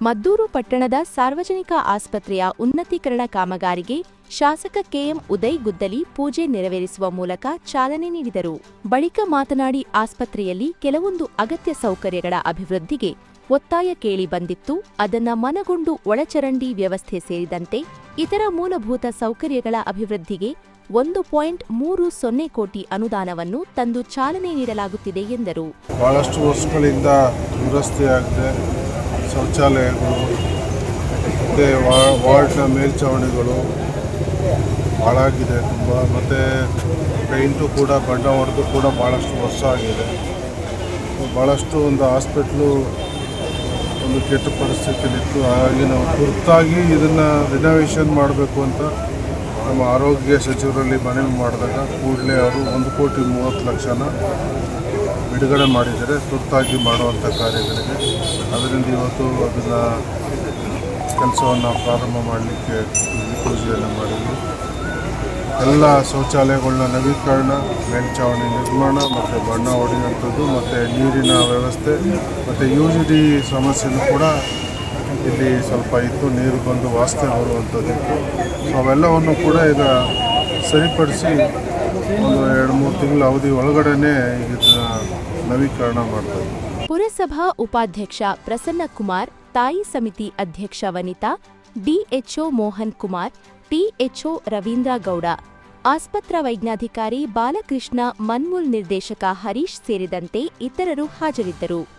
ಮದ್ದೂರು ಪಟ್ಟಣದ ಸಾರ್ವಜನಿಕ ಆಸ್ಪತ್ರೆಯ ಉನ್ನತೀಕರಣ ಕಾಮಗಾರಿಗೆ ಶಾಸಕ ಕೆಎಂ ಉದಯ್ ಗುದ್ದಲಿ ಪೂಜೆ ನೆರವೇರಿಸುವ ಮೂಲಕ ಚಾಲನೆ ನೀಡಿದರು. ಬಳಿಕ ಮಾತನಾಡಿ ಆಸ್ಪತ್ರೆಯಲ್ಲಿ ಕೆಲವೊಂದು ಅಗತ್ಯ ಸೌಕರ್ಯಗಳ ಅಭಿವೃದ್ಧಿಗೆ ಒತ್ತಾಯ ಕೇಳಿ ಬಂದಿತ್ತು. ಅದನ್ನ ಮನಗೊಂಡು ಒಳಚರಂಡಿ ವ್ಯವಸ್ಥೆ ಸೇರಿದಂತೆ ಇತರ ಮೂಲಭೂತ ಸೌಕರ್ಯಗಳ ಅಭಿವೃದ್ಧಿಗೆ ಒಂದು ಪಾಯಿಂಟ್ ಮೂರು ಸೊನ್ನೆ ಕೋಟಿ ಅನುದಾನವನ್ನು ತಂದು ಚಾಲನೆ ನೀಡಲಾಗುತ್ತಿದೆ ಎಂದರು. ಬಹಳಷ್ಟು ವರ್ಷಗಳಿಂದ ದುರಸ್ತಿಯಾಗಿದೆ. ಶೌಚಾಲಯಗಳು, ಮತ್ತು ವಾರ್ಡ್ನ ಮೇಲ್ಛಾವಣಿಗಳು ಹಾಳಾಗಿದೆ ತುಂಬ, ಮತ್ತು ಪೇಂಟು ಕೂಡ, ಬಣ್ಣ ಹೊಡೆದು ಕೂಡ ಭಾಳಷ್ಟು ವರ್ಷ ಆಗಿದೆ. ಭಾಳಷ್ಟು ಒಂದು ಹಾಸ್ಪಿಟ್ಲು ಒಂದು ಕೆಟ್ಟ ಪರಿಸ್ಥಿತಿಯಲ್ಲಿತ್ತು ಹಾಗಾಗಿ ನಾವು ತುರ್ತಾಗಿ ಇದನ್ನು ರಿನೋವೇಷನ್ ಮಾಡಬೇಕು ಅಂತ ನಮ್ಮ ಆರೋಗ್ಯ ಸಚಿವರಲ್ಲಿ ಮನವಿ ಮಾಡಿದಾಗ ಕೂಡಲೇ ಅವರು ಒಂದು ಕೋಟಿ ಮೂವತ್ತು ಲಕ್ಷನ ಬಿಡುಗಡೆ ಮಾಡಿದರೆ ತುರ್ತಾಗಿ ಮಾಡುವಂಥ ಕಾರ್ಯಗಳಿಗೆ ಅದರಿಂದ ಇವತ್ತು ಅದನ್ನು ಕೆಲಸವನ್ನು ಪ್ರಾರಂಭ ಮಾಡಲಿಕ್ಕೆ ಪೂಜೆಯನ್ನು ಮಾಡಿದ್ವಿ. ಎಲ್ಲ ಶೌಚಾಲಯಗಳನ್ನ ನವೀಕರಣ, ಮೇಲ್ಛಾವಣಿ ನಿರ್ಮಾಣ ಮತ್ತು ಬಣ್ಣ ಹೊಡೆಯುವಂಥದ್ದು ಮತ್ತು ನೀರಿನ ವ್ಯವಸ್ಥೆ ಮತ್ತು ಯು ಜಿ ಡಿ ಸಮಸ್ಯೆನೂ ಕೂಡ ಇಲ್ಲಿ ಸ್ವಲ್ಪ ಇತ್ತು. ನೀರು ಬಂದು ವಾಸನೆ ಬರುವಂಥದ್ದು ಇತ್ತು ಸೊ ಅವೆಲ್ಲವನ್ನು ಕೂಡ ಈಗ ಸರಿಪಡಿಸಿ ಒಂದು ಎರಡು ಮೂರು ತಿಂಗಳ ಅವಧಿ ಒಳಗಡೆನೇ ಇದನ್ನ ನವೀಕರಣ ಮಾಡ್ತಾ ಇದ್ದೀವಿ ಪುರಸಭಾ ಉಪಾಧ್ಯಕ್ಷ ಪ್ರಸನ್ನ ಕುಮಾರ್, ತಾಯಿ ಸಮಿತಿ ಅಧ್ಯಕ್ಷ Vanitha, D H O Mohan Kumar, T H O Ravindra Gowda, ಆಸ್ಪತ್ರ ವೈಜ್ಞಾಧಿಕಾರಿ ಬಾಲಕೃಷ್ಣ ಮನ್ಮೂಲ್ ನಿರ್ದೇಶಕ ಹರೀಶ್ ಸೇರಿದಂತೆ ಇತರರು ಹಾಜರಿದ್ದರು.